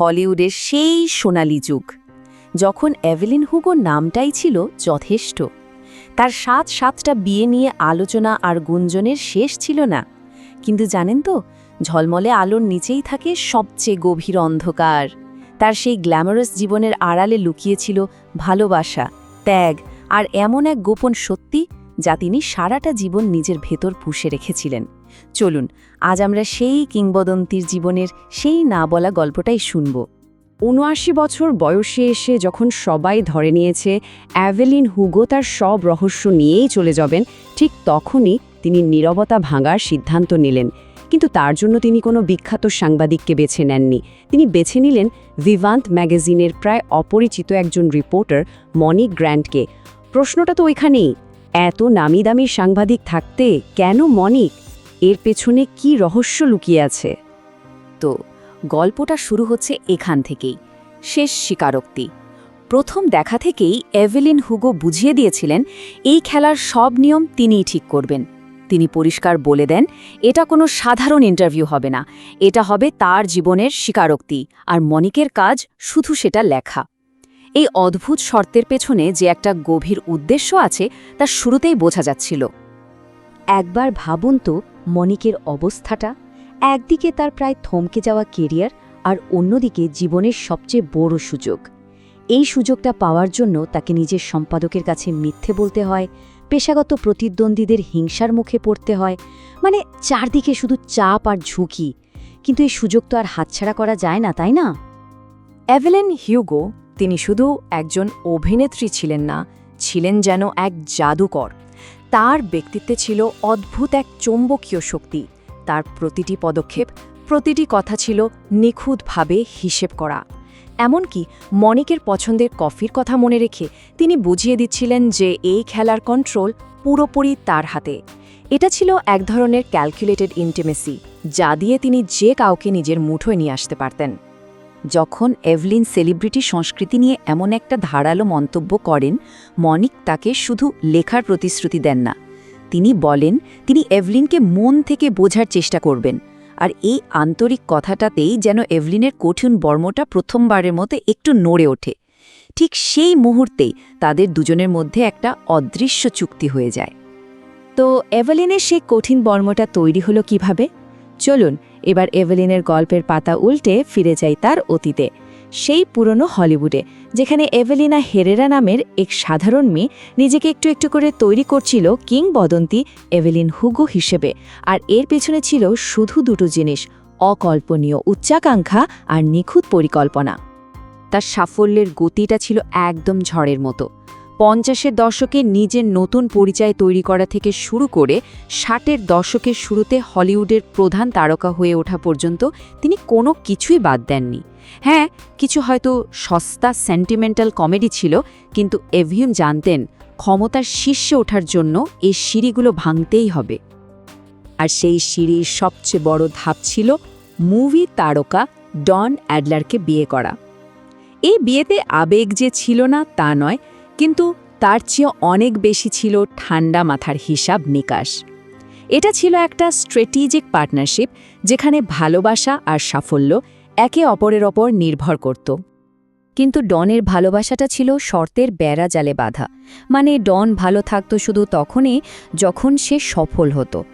হলিউডের সেই সোনালি যুগ, যখন এভেলিন হুগো নামটাই ছিল যথেষ্ট। তার সাত সাতটা বিয়ে নিয়ে আলোচনা আর গুঞ্জনের শেষ ছিল না। কিন্তু জানেন তো, ঝলমলে আলোর নিচেই থাকে সবচেয়ে গভীর অন্ধকার। তার সেই গ্ল্যামারাস জীবনের আড়ালে লুকিয়েছিল ভালোবাসা, ত্যাগ আর এমন এক গোপন সত্যি যা তিনি সারাটা জীবন নিজের ভেতর পুষে রেখেছিলেন। চলুন, আজ আমরা সেই কিংবদন্তির জীবনের সেই না বলা গল্পটাই শুনব। উনআশি বছর বয়সে এসে যখন সবাই ধরে নিয়েছে, অ্যাভেলিন হুগো তার সব রহস্য নিয়েই চলে যাবেন, ঠিক তখনই তিনি নীরবতা ভাঙার সিদ্ধান্ত নিলেন। কিন্তু তার জন্য তিনি কোনো বিখ্যাত সাংবাদিককে বেছে নেননি। তিনি বেছে নিলেন ভিভান্ত ম্যাগাজিনের প্রায় অপরিচিত একজন রিপোর্টার মনি গ্র্যান্ডকে প্রশ্নটা তো ওইখানেই, এত নামি দামি সাংবাদিক থাকতে কেন মনিক এর পেছনে কি রহস্য লুকিয়ে আছে? তো, গল্পটা শুরু হচ্ছে এখান থেকেই। শেষ স্বীকারোক্তি। প্রথম দেখা থেকেই এভেলিন হুগো বুঝিয়ে দিয়েছিলেন, এই খেলার সব নিয়ম তিনিই ঠিক করবেন। তিনি পরিষ্কার বলে দেন, এটা কোনো সাধারণ ইন্টারভিউ হবে না। এটা হবে তার জীবনের স্বীকারোক্তি, আর মনিকের কাজ শুধু সেটা লেখা। এই অদ্ভুত শর্তের পেছনে যে একটা গভীর উদ্দেশ্য আছে, তা শুরুতেই বোঝা যাচ্ছিল। একবার ভাবুন তো মনিকের অবস্থাটা, একদিকে তার প্রায় থমকে যাওয়া কেরিয়ার আর অন্যদিকে জীবনের সবচেয়ে বড় সুযোগ। এই সুযোগটা পাওয়ার জন্য তাকে নিজের সম্পাদকের কাছে মিথ্যে বলতে হয়, পেশাগত প্রতিদ্বন্দ্বীদের হিংসার মুখে পড়তে হয় মানে চারদিকে শুধু চাপ আর ঝুঁকি। কিন্তু এই সুযোগ তো আর হাতছাড়া করা যায় না, তাই না? অ্যাভেলেন হিউগো, তিনি শুধু একজন অভিনেত্রী ছিলেন না, ছিলেন যেন এক জাদুকর। তার ব্যক্তিত্বে ছিল অদ্ভুত এক চৌম্বকীয় শক্তি। তার প্রতিটি পদক্ষেপ, প্রতিটি কথা ছিল নিখুঁতভাবে হিসেব করা। এমনকি মনিকের পছন্দের কফির কথা মনে রেখে তিনি বুঝিয়ে দিচ্ছিলেন যে এই খেলার কন্ট্রোল পুরোপুরি তার হাতে। এটা ছিল এক ধরনের ক্যালকুলেটেড ইন্টিমেসি যা দিয়ে তিনি যে কাউকে নিজের মুঠোয় নিয়ে আসতে পারতেন। যখন এভলিন সেলিব্রিটি সংস্কৃতি নিয়ে এমন একটা ধারালো মন্তব্য করেন, মনিক তাকে শুধু লেখার প্রতিশ্রুতি দেন না। তিনি বলেন, তিনি এভলিনকে মন থেকে বোঝার চেষ্টা করবেন, আর এই আন্তরিক কথাটাতেই যেন এভলিনের কঠিন বর্মটা প্রথমবারের মতো একটু নড়ে ওঠে। ঠিক সেই মুহূর্তেই তাদের দুজনের মধ্যে একটা অদৃশ্য চুক্তি হয়ে যায়। তো এভেলিনের সেই কঠিন বর্মটা তৈরি হলো কীভাবে? চলুন, এবার এভেলিনের গল্পের পাতা উল্টে ফিরে যাই তার অতীতে। সেই পুরনো হলিউডে, যেখানে এভেলিনা হেরেরা নামের এক সাধারণ মেয়ে নিজেকে একটু একটু করে তৈরি করছিল কিংবদন্তি এভেলিন হুগো হিসেবে। আর এর পেছনে ছিল শুধু দুটো জিনিস, অকল্পনীয় উচ্চাকাঙ্ক্ষা আর নিখুঁত পরিকল্পনা। তার সাফল্যের গতিটা ছিল একদম ঝড়ের মতো। পঞ্চাশের দশকে নিজের নতুন পরিচয় তৈরি করা থেকে শুরু করে ষাটের দশকের শুরুতে হলিউডের প্রধান তারকা হয়ে ওঠা পর্যন্ত তিনি কোনো কিছুই বাদ দেননি। হ্যাঁ কিছু হয়তো সস্তা সেন্টিমেন্টাল কমেডি ছিল, কিন্তু এভিউম জানতেন ক্ষমতার শীর্ষে ওঠার জন্য এই সিঁড়িগুলো ভাঙতেই হবে। আর সেই সিঁড়ির সবচেয়ে বড় ধাপ ছিল মুভি তারকা ডন অ্যাডলারকে বিয়ে করা। এই বিয়েতে আবেগ যে ছিল না তা নয় কিন্তু তার চেয়ে অনেক বেশি ছিল ঠান্ডা মাথার হিসাব নিকাশ। এটা ছিল একটা স্ট্র্যাটেজিক পার্টনারশিপ যেখানে ভালোবাসা আর সাফল্য একে অপরের ওপর নির্ভর করত। কিন্তু ডনের ভালোবাসাটা ছিল শর্তের বেড়া জালে বাঁধা। মানে ডন ভালো থাকত শুধু তখনই যখন সে সফল হতো।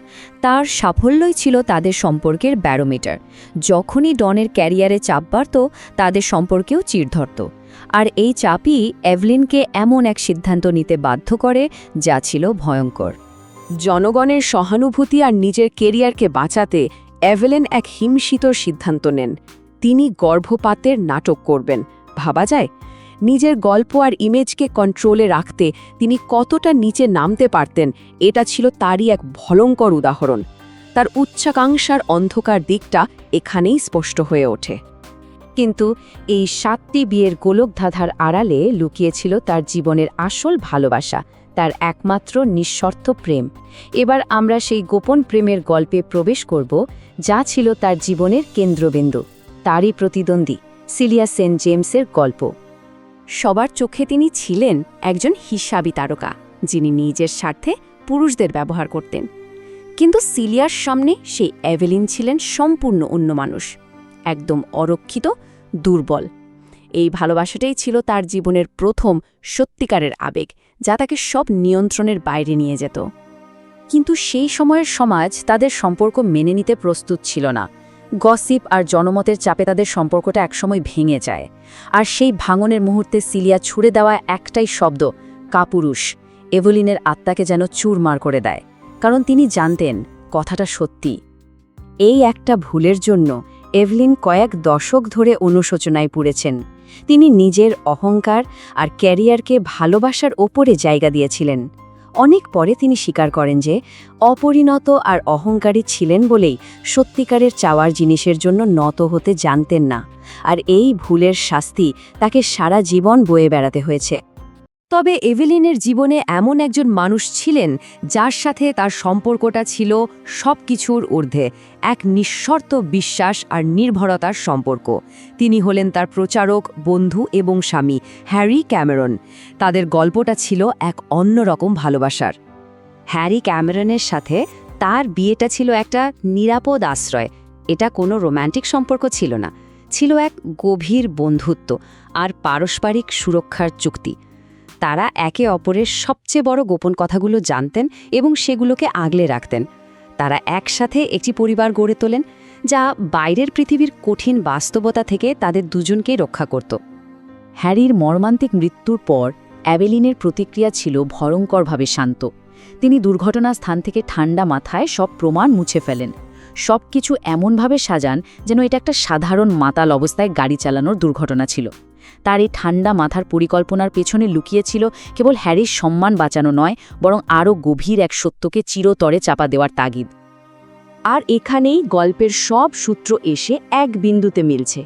তার সাফল্যই ছিল তাদের সম্পর্কের ব্যারোমিটার যখনই ডনের ক্যারিয়ারে চাপ বাড়ত, তাদের সম্পর্কেও চির ধরত। আর এই চাপই এভলিনকে এমন এক সিদ্ধান্ত নিতে বাধ্য করে যা ছিল ভয়ঙ্কর। জনগণের সহানুভূতি আর নিজের কেরিয়ারকে বাঁচাতে এভেলেন এক হিমশীতর সিদ্ধান্ত নেন। তিনি গর্ভপাতের নাটক করবেন। ভাবা যায়, নিজের গল্প আর ইমেজকে কন্ট্রোলে রাখতে তিনি কতটা নিচে নামতে পারতেন, এটা ছিল তারই এক ভয়ঙ্কর উদাহরণ। তার উচ্চাকাঙ্ক্ষার অন্ধকার দিকটা এখানেই স্পষ্ট হয়ে ওঠে। কিন্তু এই সাতটি বিয়ের গোলকধাঁধার আড়ালে লুকিয়েছিল তার জীবনের আসল ভালোবাসা, তার একমাত্র নিঃশর্ত প্রেম। এবার আমরা সেই গোপন প্রেমের গল্পে প্রবেশ করব, যা ছিল তার জীবনের কেন্দ্রবিন্দু, তারই প্রতিদ্বন্দ্বী, সিলিয়া সেন্ট জেমসের গল্প। সবার চোখে তিনি ছিলেন একজন হিসাবী তারকা, যিনি নিজের স্বার্থে পুরুষদের ব্যবহার করতেন। কিন্তু সিলিয়ার সামনে সেই অ্যাভেলিন ছিলেন সম্পূর্ণ অন্য মানুষ। একদম অরক্ষিত, দুর্বল। এই ভালোবাসাটাই ছিল তার জীবনের প্রথম সত্যিকারের আবেগ, যা তাকে সব নিয়ন্ত্রণের বাইরে নিয়ে যেত। কিন্তু সেই সময়ের সমাজ তাদের সম্পর্ক মেনে নিতে প্রস্তুত ছিল না। গসিপ আর জনমতের চাপে তাদের সম্পর্কটা একসময় ভেঙে যায়। আর সেই ভাঙনের মুহূর্তে সিলিয়া ছুড়ে দেওয়া একটাই শব্দ, কাপুরুষ, এভলিনের আত্মাকে যেন চুরমার করে দেয়। কারণ তিনি জানতেন, কথাটা সত্যি। এই একটা ভুলের জন্য এভলিন কয়েক দশক ধরে অনুশোচনায় পুড়েছেন। তিনি নিজের অহংকার আর ক্যারিয়ারকে ভালোবাসার ওপরে জায়গা দিয়েছিলেন। অনেক পরে তিনি স্বীকার করেন যে, অপরিণত আর অহংকারী ছিলেন বলেই সত্যিকারের চাওয়ার জিনিসের জন্য নত হতে জানতেন না। আর এই ভুলের শাস্তি তাকে সারা জীবন বয়ে বেড়াতে হয়েছে। তবে এভেলিনের জীবনে এমন একজন মানুষ ছিলেন যার সাথে তার সম্পর্কটা ছিল সব কিছুর ঊর্ধ্বে, এক নিঃশর্ত বিশ্বাস আর নির্ভরতার সম্পর্ক। তিনি হলেন তার প্রচারক, বন্ধু এবং স্বামী, হ্যারি ক্যামেরন। তাদের গল্পটা ছিল এক অন্যরকম ভালোবাসার। হ্যারি ক্যামেরনের সাথে তার বিয়েটা ছিল একটা নিরাপদ আশ্রয়। এটা কোনো রোম্যান্টিক সম্পর্ক ছিল না। ছিল এক গভীর বন্ধুত্ব আর পারস্পরিক সুরক্ষার চুক্তি। তারা একে অপরের সবচেয়ে বড় গোপন কথাগুলো জানতেন এবং সেগুলোকে আগলে রাখতেন। তারা একসাথে একটি পরিবার গড়ে তোলেন, যা বাইরের পৃথিবীর কঠিন বাস্তবতা থেকে তাদের দুজনকেই রক্ষা করত। হ্যারির মর্মান্তিক মৃত্যুর পর অ্যাবেলিনের প্রতিক্রিয়া ছিল ভয়ঙ্করভাবে শান্ত। তিনি দুর্ঘটনা স্থান থেকে ঠান্ডা মাথায় সব প্রমাণ মুছে ফেলেন। সব কিছু এমনভাবে সাজান যেন এটা একটা সাধারণ মাতাল অবস্থায় গাড়ি চালানোর দুর্ঘটনা ছিল। তার এই ঠান্ডা মাথার পরিকল্পনার পেছনে লুকিয়েছিল কেবল হ্যারির সম্মান বাঁচানো নয়, বরং আরও গভীর এক সত্যকে চিরতরে চাপা দেওয়ার তাগিদ। আর এখানেই গল্পের সব সূত্র এসে এক বিন্দুতে মিলছে।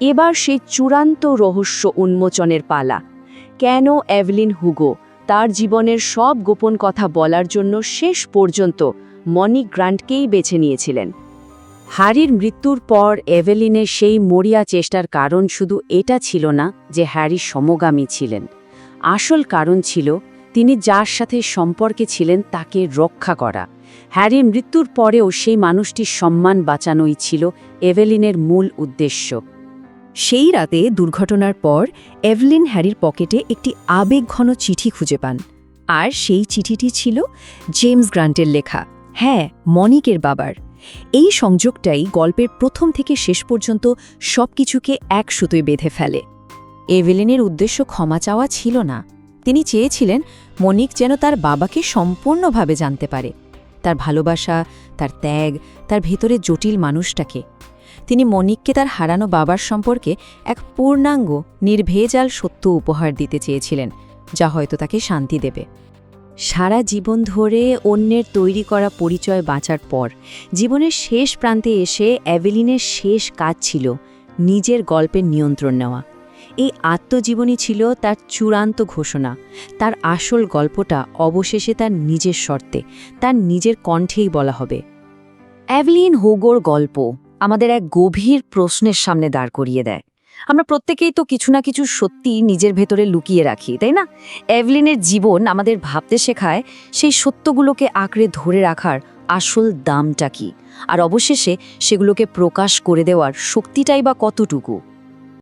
এবার সেই চূড়ান্ত রহস্য উন্মোচনের পালা। কেন এভলিন হুগো তার জীবনের সব গোপন কথা বলার জন্য শেষ পর্যন্ত মনি গ্রান্টকেই বেছে নিয়েছিলেন? হ্যারির মৃত্যুর পর এভেলিনের সেই মরিয়া চেষ্টার কারণ শুধু এটা ছিল না যে হ্যারি সমগামী ছিলেন। আসল কারণ ছিল তিনি যার সাথে সম্পর্কে ছিলেন তাকে রক্ষা করা। হ্যারির মৃত্যুর পরেও সেই মানুষটির সম্মান বাঁচানোই ছিল এভেলিনের মূল উদ্দেশ্য। সেই রাতে দুর্ঘটনার পর এভলিন হ্যারির পকেটে একটি আবেগঘন চিঠি খুঁজে পান। আর সেই চিঠিটি ছিল জেমস গ্রান্টের লেখা। হ্যাঁ মনিকের বাবার। এই সংযোগটাই গল্পের প্রথম থেকে শেষ পর্যন্ত সবকিছুকে এক সুতোয় বেঁধে ফেলে। এভেলিনের উদ্দেশ্য ক্ষমা চাওয়া ছিল না। তিনি চেয়েছিলেন মনিক যেন তার বাবাকে সম্পূর্ণভাবে জানতে পারে। তার ভালোবাসা, তার ত্যাগ, তার ভেতরে জটিল মানুষটাকে। তিনি মনিককে তার হারানো বাবার সম্পর্কে এক পূর্ণাঙ্গ, নির্ভেজাল সত্য উপহার দিতে চেয়েছিলেন, যা হয়তো তাকে শান্তি দেবে। সারা জীবন ধরে অন্যের তৈরি করা পরিচয় বাঁচার পর, জীবনের শেষ প্রান্তে এসে অ্যাভেলিনের শেষ কাজ ছিল নিজের গল্পের নিয়ন্ত্রণ নেওয়া। এই আত্মজীবনী ছিল তার চূড়ান্ত ঘোষণা। তার আসল গল্পটা অবশেষে তার নিজের শর্তে, তার নিজের কণ্ঠেই বলা হবে। অ্যাভলিন হোগোর গল্প আমাদের এক গভীর প্রশ্নের সামনে দাঁড় করিয়ে দেয়। আমরা প্রত্যেকেই তো কিছু না কিছু সত্যি নিজের ভেতরে লুকিয়ে রাখি, তাই না? এভলিনের জীবন আমাদের ভাবতে শেখায় সেই সত্যগুলোকে আঁকড়ে ধরে রাখার আসল দামটা কি? আর অবশেষে সেগুলোকে প্রকাশ করে দেওয়ার শক্তিটাই বা কতটুকু?